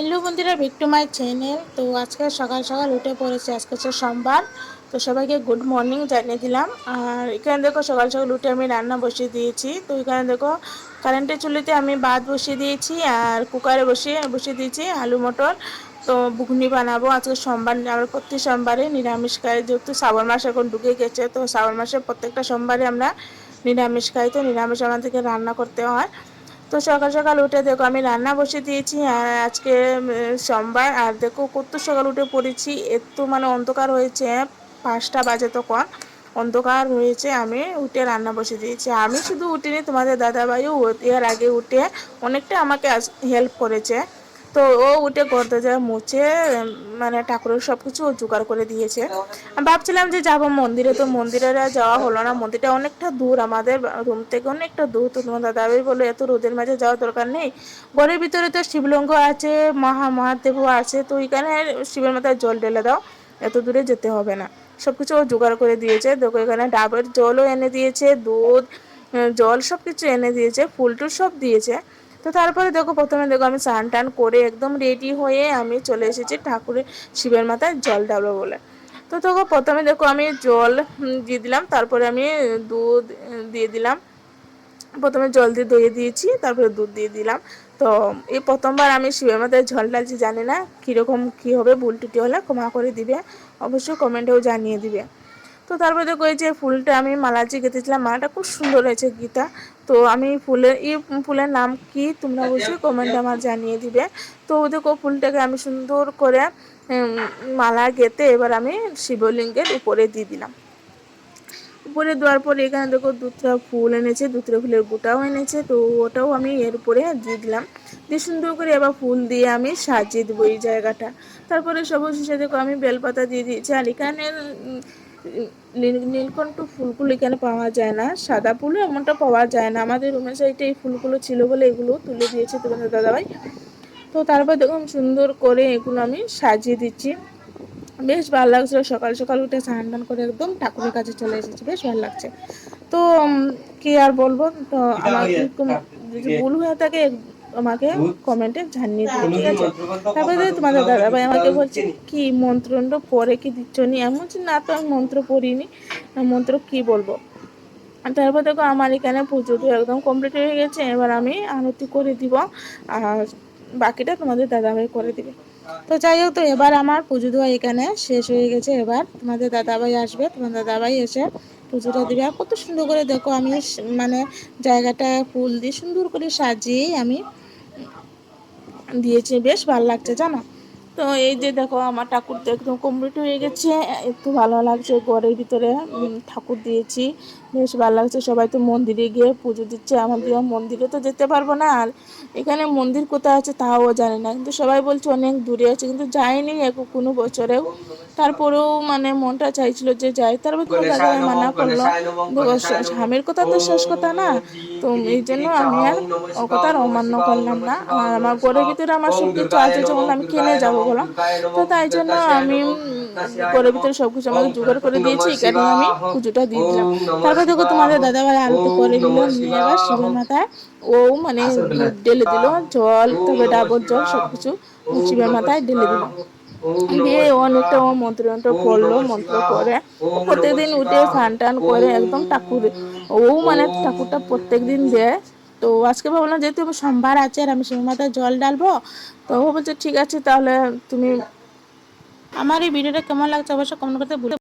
এলু বন্ধুরা back to my channel. তো আজকে সকাল সকাল উঠে পড়েছে, আজকে হচ্ছে সোমবার। তো সবাইকে গুড মর্নিং জানিয়ে দিলাম। আর এখানে দেখো সকাল সকাল উঠে আমি রান্না বসিয়ে দিয়েছি। তো এখানে দেখো কারেন্টের চুলিতে আমি ভাত বসিয়ে দিয়েছি আর কুকারে বসিয়ে বসিয়ে দিয়েছি আলু মটর। তো বুগনি বানাবো আজকে সোমবার আমরা প্রত্যেক সোমবারে নিরামিষ খাই। যেহেতু শ্রাবণ মাস এখন ঢুকে গেছে, তো শ্রাবণ মাসে প্রত্যেকটা সোমবারে আমরা নিরামিষ খাই। তো নিরামিষ আমাদেরকে রান্না করতে হয়। তো সকাল সকাল উঠে দেখো আমি রান্না বসে দিয়েছি আর আজকে সোমবার। আর দেখো কত সকাল উঠে পড়েছি, এত মানে অন্ধকার হয়েছে, পাঁচটা বাজে তো তখন। অন্ধকার হয়েছে, আমি উঠে রান্না বসে দিয়েছি। আমি শুধু উঠিনি, তোমাদের দাদাভাইও এর আগে উঠে অনেকটা আমাকে হেল্প করেছে। তো ও উঠে করতে যায় মুছে মানে ঠাকুরের সব কিছু জোগাড় করে দিয়েছে। ভাবছিলাম যে যাব মন্দিরে, তো মন্দিরে যাওয়া হলো না। মন্দিরটা অনেকটা দূর, আমাদের রুম থেকে অনেকটা দূর। তো তোমার দাদাভাই বলে এত রোদের মাঝে যাওয়ার দরকার নেই। ঘরের ভিতরে তো শিবলিঙ্গ আছে, মহা মহাদেবও আছে। তো এখানে শিবের মাথায় জল ঢেলে দাও, এত দূরে যেতে হবে না। সব কিছু ও জোগাড় করে দিয়েছে। দেখো এখানে ডাবের জলও এনে দিয়েছে, দুধ, জল সব কিছু এনে দিয়েছে, ফুল টুল সব দিয়েছে। তো তারপরে দেখো, প্রথমে দেখো আমি স্নান টান করে একদম রেডি হয়ে আমি চলে এসেছি ঠাকুরের শিবের মাথায় জল ডাবলো বলে। তো দেখো, প্রথমে দেখো আমি জল দিয়ে দিলাম, তারপরে আমি দুধ দিয়ে দিলাম। প্রথমে জল দিয়ে দইয়ে দিয়েছি, তারপরে দুধ দিয়ে দিলাম। তো এই প্রথমবার আমি শিবের মাথায় জল ডালছি জানি না কীরকম কী হবে, ভুল টুটি হলে ক্ষমা করে দিবে। অবশ্যই কমেন্টেও জানিয়ে দিবে। তো তারপরে দেখো এই যে ফুলটা আমি মালাজি গেঁথেছিলাম মালাটা খুব সুন্দর হয়েছে গীতা। তো আমি ফুলের এই ফুলের নাম কি তোমরা অবশ্যই কমেন্টে আমার জানিয়ে দিবে। তো দেখো ফুলটাকে আমি সুন্দর করে মালা গেঁথে এবার আমি শিবলিঙ্গের উপরে দিয়ে দিলাম। উপরে দেওয়ার পরে এখানে দেখো দুটা ফুল এনেছে দুটা ফুলের গোটাও এনেছে তো ওটাও আমি এর উপরে দিয়ে দিলাম। দিয়ে সুন্দর করে এবার ফুল দিয়ে আমি সাজিয়ে দেবো এই জায়গাটা। তারপরে সবুজ শেষে দেখো আমি বেলপাতা দিয়ে দিয়েছি আর এখানে নীলকণ্ঠ ফুলগুলো এখানে পাওয়া যায় না? সাদা ফুলও এমনটা পাওয়া যায় না। আমাদের রুমের সাইডে এই ফুলগুলো ছিল বলে এগুলো তুলে দিয়েছে তোমাদের দাদাভাই। তো তারপর দেখুন সুন্দর করে এগুলো আমি সাজিয়ে দিচ্ছি। বেশ ভালো লাগছিল। সকাল সকাল উঠে স্নান টান করে একদম ঠাকুরের কাছে চলে এসেছি। বেশ ভালো লাগছে। তো কি আর বলব? তো আমার ভুল হয়ে থাকে? আমাকে কমেন্টে জানিয়ে দিও ঠিক আছে? তারপরে তোমাদের দাদা ভাই আমাকে বলছে কি মন্ত্রটা পরে কি দিচ্ছ নি? আমি বলছি না তো আমি মন্ত্র পড়িনি। মন্ত্র কি বলব? তারপর দেখো আমার এখানে পুজো একদম কমপ্লিট হয়ে গেছে। এবার আমি আরতি করে দিব আর বাকিটা তোমাদের দাদাভাই করে দিবে। তো যাই হোক তো এবার আমার পুজো দেওয়া এখানে শেষ হয়ে গেছে। এবার তোমাদের দাদাভাই আসবে তোমার দাদাভাই এসে পুজোটা দিবে। আর কত সুন্দর করে দেখো আমি মানে জায়গাটা ফুল দিয়ে সুন্দর করে সাজিয়ে আমি দিয়েছি বেশ ভালো লাগছে জানো? তো এই যে দেখো আমার ঠাকুর তো একদম কমপ্লিট হয়ে গেছে। একটু ভালো লাগছে ঘরের ভিতরে ঠাকুর দিয়েছি। বেশ ভালো লাগছে সবাই তো মন্দিরে গিয়ে পুজো দিচ্ছে। আমাদের মন্দিরে তো যেতে পারব না আর এখানে মন্দির কোথায় আছে তাও জানি না। কিন্তু সবাই বলছে অনেক দূরে আছে কিন্তু যাইনি এক কোনো বছরেও। তারপরেও মানে মনটা চাইছিল যে যাই তারপর তোমার দাদা মানা করল। স্বামীর কথা তো শেষ কথা না। তো এই জন্য আমি আর ও কথা অমান্য করলাম না। আর আমার ঘরের ভিতরে আমার সব কিছু আছে যখন আমি কিনে যাব বলো তো তাই জন্য আমি ঘরের ভিতরে সব কিছু আমাকে জোগাড় করে দিয়েছি এখানে আমি পুজোটা দিয়ে দিলাম। তারপর দেখো তোমাদের দাদা ভাই আলু করে দিল, নিয়ে আবার শিবের মাথায় ও মানে ঢেলে দিল, জল তবে ডাবর জল সব কিছু শিবের মাথায় ঢেলে দিল। দিয়ে অনেকটা ও মন্ত্র মন্ত্র পড়ল মন্ত্র করে প্রত্যেকদিন উঠে স্নান টান করে একদম ঠাকুর, ও মানে ঠাকুরটা প্রত্যেক দিন দেয়। তো আজকে ভাবলাম যেহেতু আমার সোমবার আছে আর আমি সেই মাথায় জল ডালবো তো ও বলছে, ঠিক আছে তাহলে তুমি আমার এই ভিডিওটা কেমন লাগছে অবশ্যই কমেন্ট করতে ভুলে